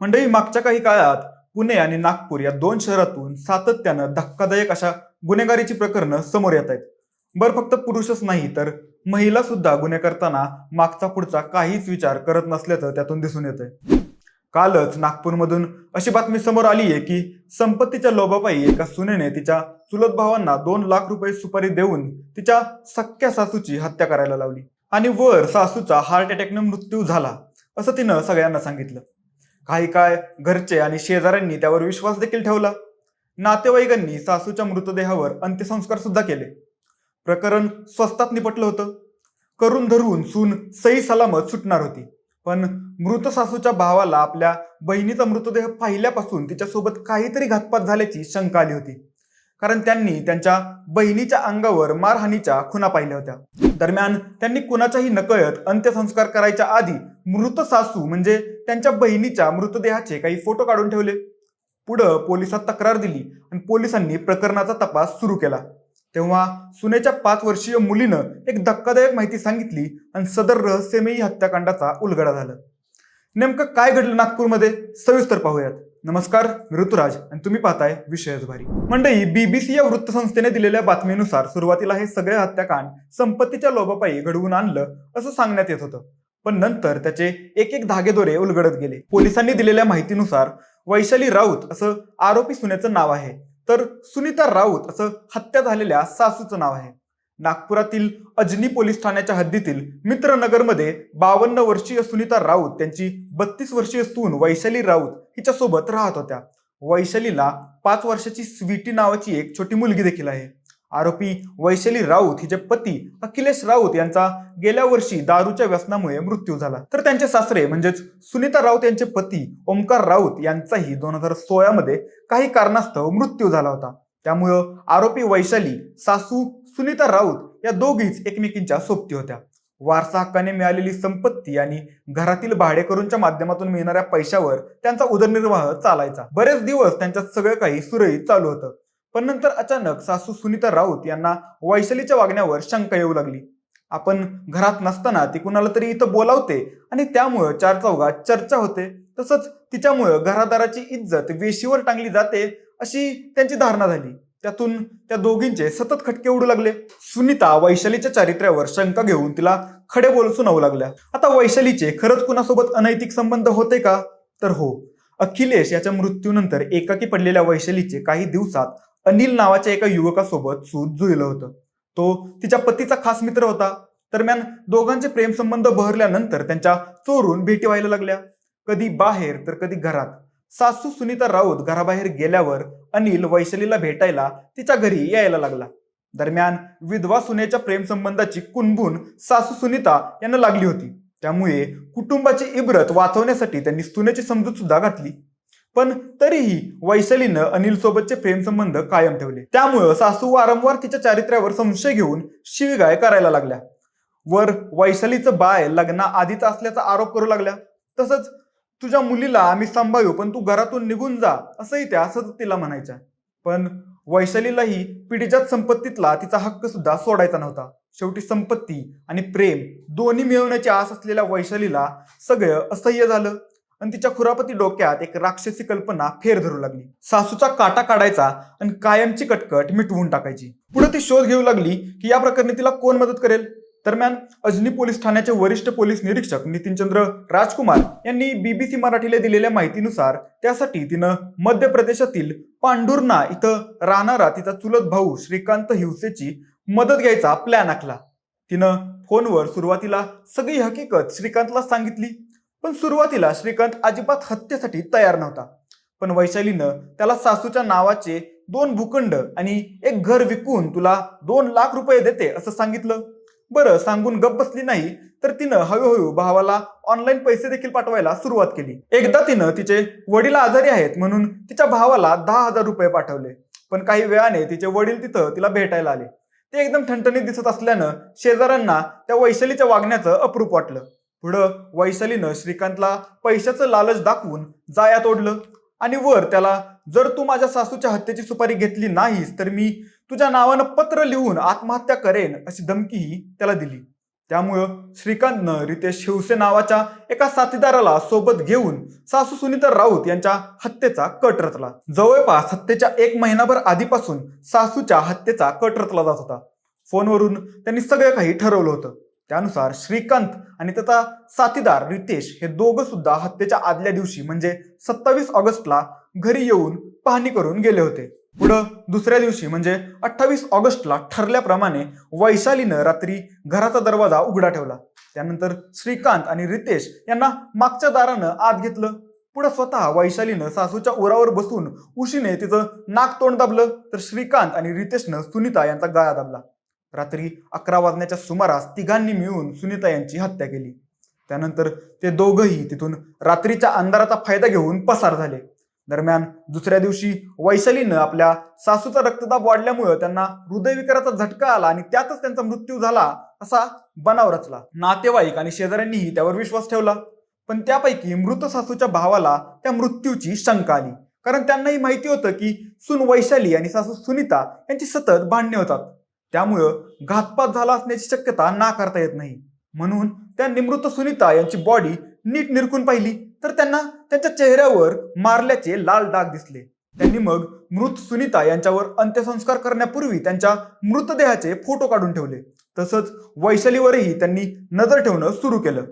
मंडळी मागच्या काही काळात पुणे आणि नागपूर या दोन शहरातून सातत्यानं धक्कादायक अशा गुन्हेगारीची प्रकरणं समोर येत आहेत. बरं फक्त पुरुषच नाही तर महिला सुद्धा गुन्हे करताना मागचा पुढचा काहीच विचार करत नसल्याचं त्यातून दिसून येतंय कालच नागपूरमधून अशी बातमी समोर आली आहे की संपत्तीच्या लोभापायी एका सुनेने तिच्या चुलत भावांना दोन लाख रुपये सुपारी देऊन तिच्या सख्या सासूची हत्या करायला लावली. आणि वर सासूचा हार्ट अटॅकनं मृत्यू झाला असं तिनं सगळ्यांना सांगितलं. काही काय घरचे आणि शेजाऱ्यांनी त्यावर विश्वास देखील ठेवला. नातेवाईकांनी सासूच्या मृतदेहावर अंत्यसंस्कार सुद्धा केले. प्रकरण स्वस्तात निपटलं होतं. करून धरून सून सई सलामत सुटणार होती. पण मृत सासूच्या भावाला आपल्या बहिणीचा मृतदेह पाहिल्यापासून तिच्यासोबत काहीतरी घातपात झाल्याची शंका आली होती. कारण त्यांनी त्यांच्या बहिणीच्या अंगावर मारहाणीच्या खुना पाहिल्या होत्या. दरम्यान त्यांनी कुणाच्याही नकळत अंत्यसंस्कार करायच्या आधी मृत सासू म्हणजे त्यांच्या बहिणीच्या मृतदेहाचे काही फोटो काढून ठेवले. पुढं पोलिसात तक्रार दिली आणि पोलिसांनी प्रकरणाचा तपास सुरू केला. तेव्हा सुनेच्या पाच वर्षीय मुलीनं एक धक्कादायक माहिती सांगितली आणि सदर रहस्यमयी हत्याकांडाचा उलगडा झाला. नेमकं काय घडलं नागपूरमध्ये? सविस्तर पाहूयात. नमस्कार मी ऋतुराज आणि तुम्ही पाहताय विषयच भारी मंडळी बीबीसी या वृत्तसंस्थेने दिलेल्या बातमीनुसार सुरुवातीला हे सगळे हत्याकांड संपत्तीच्या लोभापायी घडवून आणलं असं सांगण्यात येत होतं. पण नंतर त्याचे एक एक धागेदोरे उलगडत गेले. पोलिसांनी दिलेल्या माहितीनुसार वैशाली राऊत असं आरोपी सुनेचं नाव आहे. तर सुनीता राऊत असं हत्या झालेल्या सासूचं नाव आहे. नागपुरातील अजनी पोलीस ठाण्याच्या हद्दीतील मित्रनगरमध्ये बावन्न वर्षीय सुनीता राऊत त्यांची बत्तीस वर्षीय सून वैशाली राऊत हिच्यासोबत राहत होत्या. वैशालीला पाच वर्षाची स्वीटी नावाची एक छोटी मुलगी देखील आहे. आरोपी वैशाली राऊत हिचे पती अखिलेश राऊत यांचा गेल्या वर्षी दारूच्या व्यसनामुळे मृत्यू झाला. तर त्यांचे सासरे म्हणजेच सुनीता राऊत यांचे पती ओमकार राऊत यांचाही दोन हजार सोळामध्ये काही कारणास्तव मृत्यू झाला होता. त्यामुळं आरोपी वैशाली सासू सुनीता राऊत या दोघीच एकमेकींच्या सोबती होत्या. वारसा हक्काने मिळालेली संपत्ती आणि घरातील भाडेकरूंच्या माध्यमातून मिळणाऱ्या पैशावर त्यांचा उदरनिर्वाह चालायचा. बरेच दिवस त्यांच्यात सगळं काही सुरळीत चालू होतं. पण नंतर अचानक सासू सुनीता राऊत यांना वैशालीच्या वागण्यावर शंका येऊ लागली. आपण घरात नसताना ती कुणाला तरी इथं बोलावते आणि त्यामुळं चार चौघात चर्चा होते. तसंच तिच्यामुळं घरादाराची इज्जत वेशीवर टांगली जाते अशी त्यांची धारणा झाली. त्यातून त्या दोघींचे सतत खटके उडू लागले. सुनीता वैशालीच्या चारित्र्यावर शंका घेऊन तिला खडे बोल सुनावू लागल्या. आता वैशालीचे खरंच कुणासोबत अनैतिक संबंध होते का? तर हो अखिलेश याच्या मृत्यूनंतर एकाकी पडलेल्या वैशालीचे काही दिवसात अनिल नावाच्या एका युवकासोबत सूत जुळलं होतं. तो तिच्या पतीचा खास मित्र होता. दरम्यान दोघांचे प्रेमसंबंध बहरल्यानंतर त्यांच्या चोरून भेटी व्हायला लागल्या. कधी बाहेर तर कधी घरात. सासू सुनीता राऊत घराबाहेर गेल्यावर अनिल वैशालीला भेटायला तिच्या घरी यायला लागला. दरम्यान विधवा सुनेच्या प्रेमसंबंधाची कुणबुन सासू सुनीता यांना लागली होती. त्यामुळे कुटुंबाची इब्रत वाचवण्यासाठी त्यांनी सुनेची समजूत सुद्धा घातली. पण तरीही वैशालीनं अनिल सोबतचे प्रेमसंबंध कायम ठेवले. त्यामुळं सासू वारंवार तिच्या चारित्र्यावर संशय घेऊन शिवीगाळ करायला लागल्या. वर वैशालीचं बाय लग्ना आधीच असल्याचा आरोप करू लागल्या. तसंच तुझ्या मुलीला आम्ही सांभाळू पण तू घरातून निघून जा असंही त्या सतत तिला म्हणायच्या. पण वैशालीलाही पिढीजात संपत्तीतला तिचा हक्क सुद्धा सोडायचा नव्हता. शेवटी संपत्ती आणि प्रेम दोन्ही मिळवण्याची आस असलेल्या वैशालीला सगळं असह्य झालं. आणि तिच्या खुरापती डोक्यात एक राक्षसी कल्पना फेर धरू लागली. सासूचा काटा काढायचा आणि कायमची कटकट मिटवून टाकायची. पुढे ती शोध घेऊ लागली की या प्रकरणी तिला कोण मदत करेल? दरम्यान अजनी पोलीस ठाण्याचे वरिष्ठ पोलीस निरीक्षक नितीनचंद्र राजकुमार यांनी बीबीसी मराठीला दिलेल्या माहितीनुसार त्यासाठी तिनं मध्य प्रदेशातील पांढुर्णा इथं राहणारा तिचा चुलत भाऊ श्रीकांत हिवसेची मदत घ्यायचा प्लॅन आखला. तिनं फोनवर सुरुवातीला सगळी हकीकत श्रीकांतला सांगितली पण सुरुवातीला श्रीकांत अजिबात हत्येसाठी तयार नव्हता. पण वैशालीनं त्याला सासूच्या नावाचे दोन भूखंड आणि एक घर विकून तुला दोन लाख रुपये देते असं सांगितलं. बरं सांगून गप बसली नाही तर तिनं हळूहळू भावाला ऑनलाईन पैसे देखील पाठवायला सुरुवात केली. एकदा तिनं तिचे वडील आजारी आहेत म्हणून तिच्या भावाला दहा हजार रुपये पाठवले. पण काही वेळाने तिचे वडील तिथं तिला भेटायला आले. ते एकदम ठणठणीत दिसत असल्यानं शेजाऱ्यांना त्या वैशालीच्या वागण्याचं अप्रूप वाटलं. पुढं वैशालीनं श्रीकांतला पैशाचं लालच दाखवून जायात ओढलं आणि वर त्याला जर तू माझ्या सासूच्या हत्येची सुपारी घेतली नाहीस तर मी तुझ्या नावानं पत्र लिहून आत्महत्या करेन अशी धमकीही त्याला दिली. त्यामुळं श्रीकांतनं रितेश शिवसे नावाच्या एका साथीदाराला सोबत घेऊन सासू सुनीता राऊत यांच्या हत्येचा कट रचला. जवळपास हत्येच्या एक महिनाभर आधीपासून सासूच्या हत्येचा कट रचला जात होता. फोनवरून त्यांनी सगळं काही ठरवलं होतं. त्यानुसार श्रीकांत आणि त्याचा साथीदार रितेश हे दोघं सुद्धा हत्येच्या आदल्या दिवशी म्हणजे सत्तावीस ऑगस्टला घरी येऊन पाहणी करून गेले होते. पुढं दुसऱ्या दिवशी म्हणजे अठ्ठावीस ऑगस्टला ठरल्याप्रमाणे वैशालीनं रात्री घराचा दरवाजा उघडा ठेवला. त्यानंतर श्रीकांत आणि रितेश यांना मागच्या दारानं आत घेतलं. पुढं स्वतः वैशालीनं सासूच्या उरावर बसून उशीने तिचं नाक तोंड दाबलं तर श्रीकांत आणि रितेशनं सुनीता यांचा गळा दाबला. रात्री अकरा वाजण्याच्या सुमारास तिघांनी मिळून सुनीता यांची हत्या केली. त्यानंतर ते दोघंही तिथून रात्रीच्या अंधाराचा फायदा घेऊन पसार झाले. दरम्यान दुसऱ्या दिवशी वैशालीनं आपल्या सासूचा रक्तदाब वाढल्यामुळं त्यांना हृदयविकाराचा झटका आला आणि त्यातच त्यांचा मृत्यू झाला असा बनाव रचला. नातेवाईक आणि शेजाऱ्यांनीही त्यावर विश्वास ठेवला. पण त्यापैकी मृत सासूच्या भावाला त्या मृत्यूची शंका आली. कारण त्यांनाही माहिती होतं की सून वैशाली आणि सासू सुनीता यांची सतत भांडणे होतात. त्यामुळं घातपात झाला असण्याची शक्यता नाकारता येत नाही. म्हणून त्यांनी मृत सुनीता यांची बॉडी नीट निरखून पाहिली. तर त्यांना त्यांच्या चेहऱ्यावर मारल्याचे लाल डाग दिसले. त्यांनी मग मृत सुनीता यांच्यावर अंत्यसंस्कार करण्यापूर्वी त्यांच्या मृतदेहाचे फोटो काढून ठेवले. तसंच वैशालीवरही त्यांनी नजर ठेवणं सुरू केलं.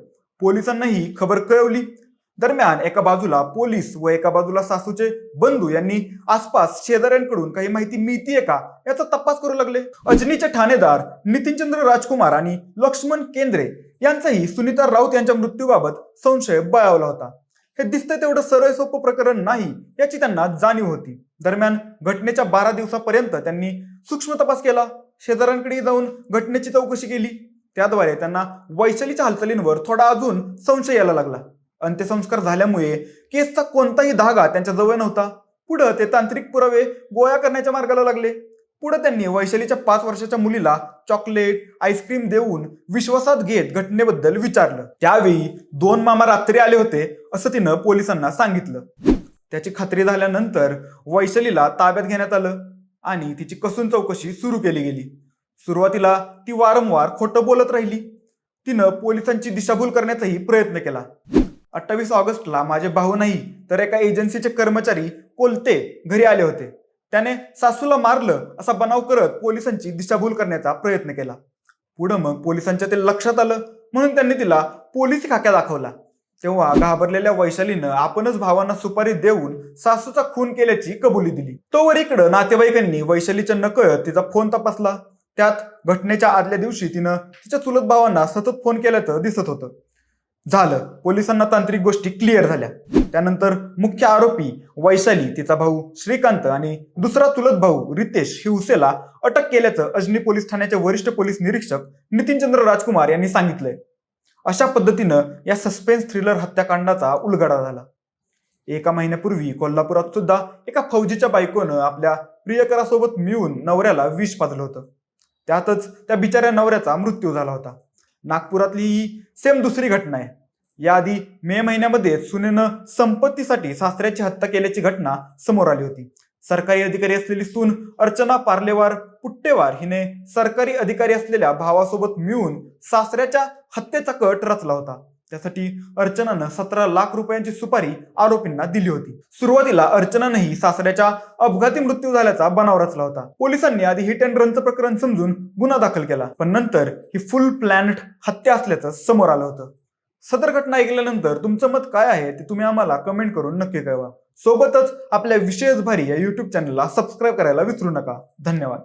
पोलिसांनाही खबर कळवली. दरम्यान एका बाजूला पोलीस व एका बाजूला सासूचे बंधू यांनी आसपास शेजाऱ्यांकडून काही माहिती मिळतीये का? याचा तपास करू लागले. अजनीचे ठाणेदार नितीनचंद्र राजकुमार आणि लक्ष्मण केंद्रे यांचाही सुनीता राऊत यांच्या मृत्यूबाबत संशय बळावला होता. हे दिसतंय तेवढं सरळ सोपं प्रकरण नाही याची त्यांना जाणीव होती. दरम्यान घटनेच्या बारा दिवसापर्यंत त्यांनी सूक्ष्म तपास केला. शेजाऱ्यांकडे जाऊन घटनेची चौकशी केली. त्याद्वारे त्यांना वैशालीच्या हालचालींवर थोडा अजून संशय यायला लागला. अंत्यसंस्कार झाल्यामुळे केसचा कोणताही धागा त्यांच्या जवळ नव्हता. पुढं ते तांत्रिक पुरावे गोळा करण्याच्या मार्गाला लागले. पुढे त्यांनी वैशालीच्या पाच वर्षाच्या मुलीला चॉकलेट आईस्क्रीम देऊन विश्वासात घेत घटनेबद्दल विचारलं. त्यावेळी दोन मामा रात्री आले होते असं तिनं पोलिसांना सांगितलं. त्याची खात्री झाल्यानंतर वैशालीला ताब्यात घेण्यात आलं आणि तिची कसून चौकशी सुरू केली गेली. सुरुवातीला ती वारंवार खोटं बोलत राहिली. तिनं पोलिसांची दिशाभूल करण्याचाही प्रयत्न केला. अठ्ठावीस ऑगस्टला माझे भाऊ नाही तर एका एजन्सीचे कर्मचारी कोलते घरी आले होते. त्याने सासूला मारलं असा बनाव करत पोलिसांची दिशाभूल करण्याचा प्रयत्न केला. पुढं मग पोलिसांच्या ते लक्षात आलं म्हणून त्यांनी तिला पोलीस खाक्या दाखवला. तेव्हा घाबरलेल्या वैशालीनं आपणच भावांना सुपारी देऊन सासूचा खून केल्याची कबुली दिली. तोवर इकडं नातेवाईकांनी वैशालीच्या नकळत तिचा फोन तपासला. त्यात घटनेच्या आदल्या दिवशी तिनं तिच्या चुलत भावांना सतत फोन केल्याचं दिसत होतं. झालं. पोलिसांना तांत्रिक गोष्टी क्लिअर झाल्या. त्यानंतर मुख्य आरोपी वैशाली तिचा भाऊ श्रीकांत आणि दुसरा चुलत भाऊ रितेश हिवसेला अटक केल्याचं अजनी पोलीस ठाण्याचे वरिष्ठ पोलीस निरीक्षक नितीनचंद्र राजकुमार यांनी सांगितलंय. अशा पद्धतीनं या सस्पेन्स थ्रिलर हत्याकांडाचा उलगडा झाला. एका महिन्यापूर्वी कोल्हापुरात सुद्धा एका फौजीच्या बायकोनं आपल्या प्रियकरासोबत मिळून नवऱ्याला विष पाजलं होतं. त्यातच त्या बिचाऱ्या नवऱ्याचा मृत्यू झाला होता. नागपुरातली ही सेम दुसरी घटना आहे. याआधी मे महिन्यामध्ये सुनेनं संपत्तीसाठी सासऱ्याची हत्या केल्याची घटना समोर आली होती. सरकारी अधिकारी असलेली सून अर्चना पार्लेवार पुट्टेवार हिने सरकारी अधिकारी असलेल्या भावासोबत मिळून सासऱ्याच्या हत्येचा कट रचला होता. त्यासाठी अर्चनानं सतरा लाख रुपयांची सुपारी आरोपींना दिली होती. सुरुवातीला अर्चनानंही सासऱ्याच्या अपघाती मृत्यू झाल्याचा बनाव रचला होता. पोलिसांनी आधी हिट अँड रनचं प्रकरण समजून गुन्हा दाखल केला पण नंतर ही फुल प्लॅन्ड हत्या असल्याचं समोर आलं होतं. सदर घटना ऐकल्यानंतर तुमचं मत काय आहे ते तुम्ही आम्हाला कमेंट करून नक्की कळवा. सोबतच आपल्या विशेष भारी या युट्यूब चॅनलला सबस्क्राईब करायला विसरू नका. धन्यवाद.